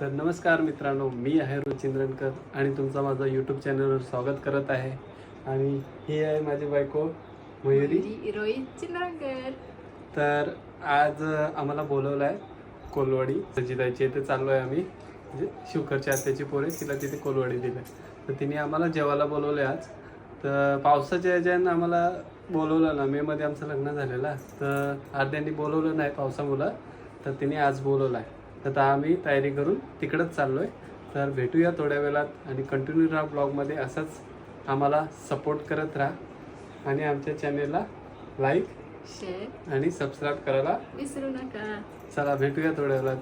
तर नमस्कार मित्रांनो मी आहे रुचिंद्रनकर आणि तुमचं माझं यूट्यूब चॅनलवर स्वागत करत आहे. आणि ही आहे माझी बायको मयुरी. रोहित चिंद्रकर तर आज आम्हाला बोलवलं आहे कोलवाडी सजिताईची इथे चाललो आहे आम्ही. म्हणजे शिवकरच्या आत्याची पोरे तिला तिथे कोलवाडी दिलं तर तिने आम्हाला जेवायला बोलवलं आज. तर पावसाच्या ह्याच्यानं आम्हाला बोलवलं ना मेमध्ये आमचं लग्न झालेलं. तर अर्ध्यांनी बोलवलं नाही पावसामुळं. तर तिने आज बोलवलं आहे आता आम्ही तयारी करून तिकडंच चाललो आहे तर भेटूया थोड्या वेळात आणि कंटिन्यू राहा ब्लॉगमध्ये असंच आम्हाला सपोर्ट करत राहा. आणि आमच्या चॅनेलला लाईक शेअर आणि सबस्क्राईब करायला विसरू नका. चला भेटूया थोड्या वेळात.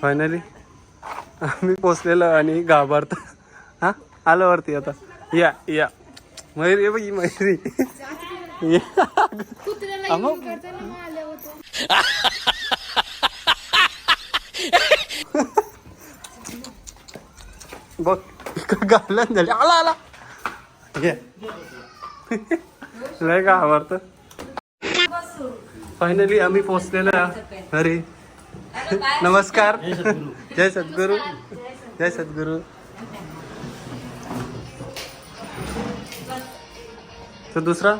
फायनली आम्ही पोचलेलो आणि घाबरत. हा? आलो वरती आता. या या. मयुरी ये बाई मयुरी. बघ गावल्यान झाली. आला आला. लय का आवडत फायनली आम्ही पोचलेलो आहे. अरे नमस्कार. जय सद्गुरू. जय सद्गुरू. तर दुसरा?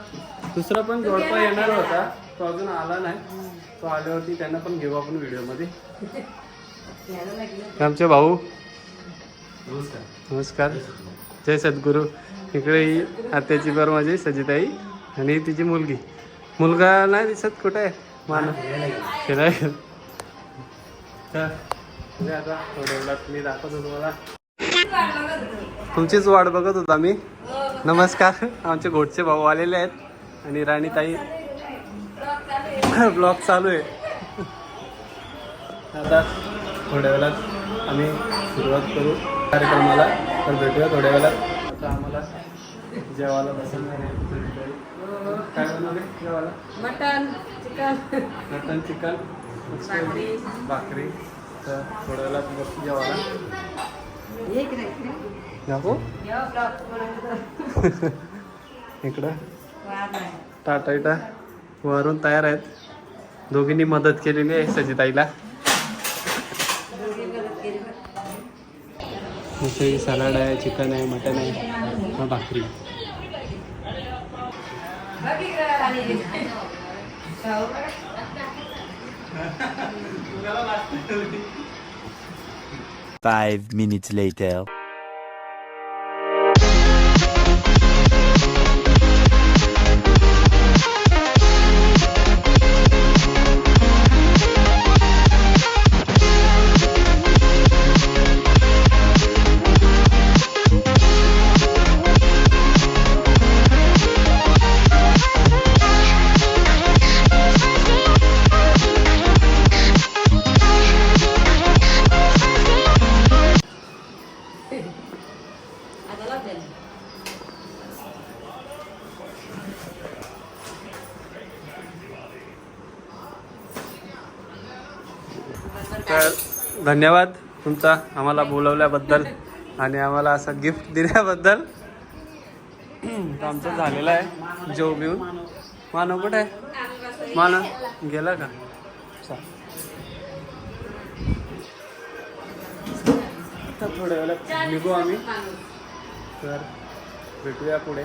दुसरा पण जोडपा येणार होता. तो अजून आला नाही. तो आल्यावरती त्यांना पण घेऊ आपण व्हिडिओमध्ये. आमचे भाऊ? नमस्कार. जय सद्गुरू. इकडे ही आत्याची बर माझी सजिताई आणि ही तिची मुलगी. मुलगा नाही दिसत कुठे आहे? मान फिराय तर म्हणजे आता थोड्या वेळात मी दाखवतो तुम्हाला. तुमचीच वाट बघत होता मी नमस्कार. आमचे घोटचे भाऊ आलेले आहेत. आणि राणीताई ब्लॉग चालू आहे. आता थोड्या वेळात आम्ही सुरुवात करू कार्यक्रमाला. तर भेटूया थोड्या वेळात. आता आम्हाला जेवायला काय बनवले जेवायला? Mutton chicken. मटन चिकन भाकरी. भाकरी. तर थोड्या वेळात बसू जेवायला. नको. इकडं. टाटा इटा वरून तयार आहेत. दोघींनी मदत केलेली आहे सजिताईला. जसे सलाड आहे चिकन आहे मटन आहे भाकरी. Five minutes later. तर धन्यवाद तुमचा आम्हाला बोलवल्याबद्दल आणि आम्हाला असं गिफ्ट दिल्याबद्दल. आमचं झालेलं आहे जेव घेऊन मानव कुठे आहे? मानव गेला का? चल. थोड्या वेळात निघू आम्ही. तर भेटूया पुढे.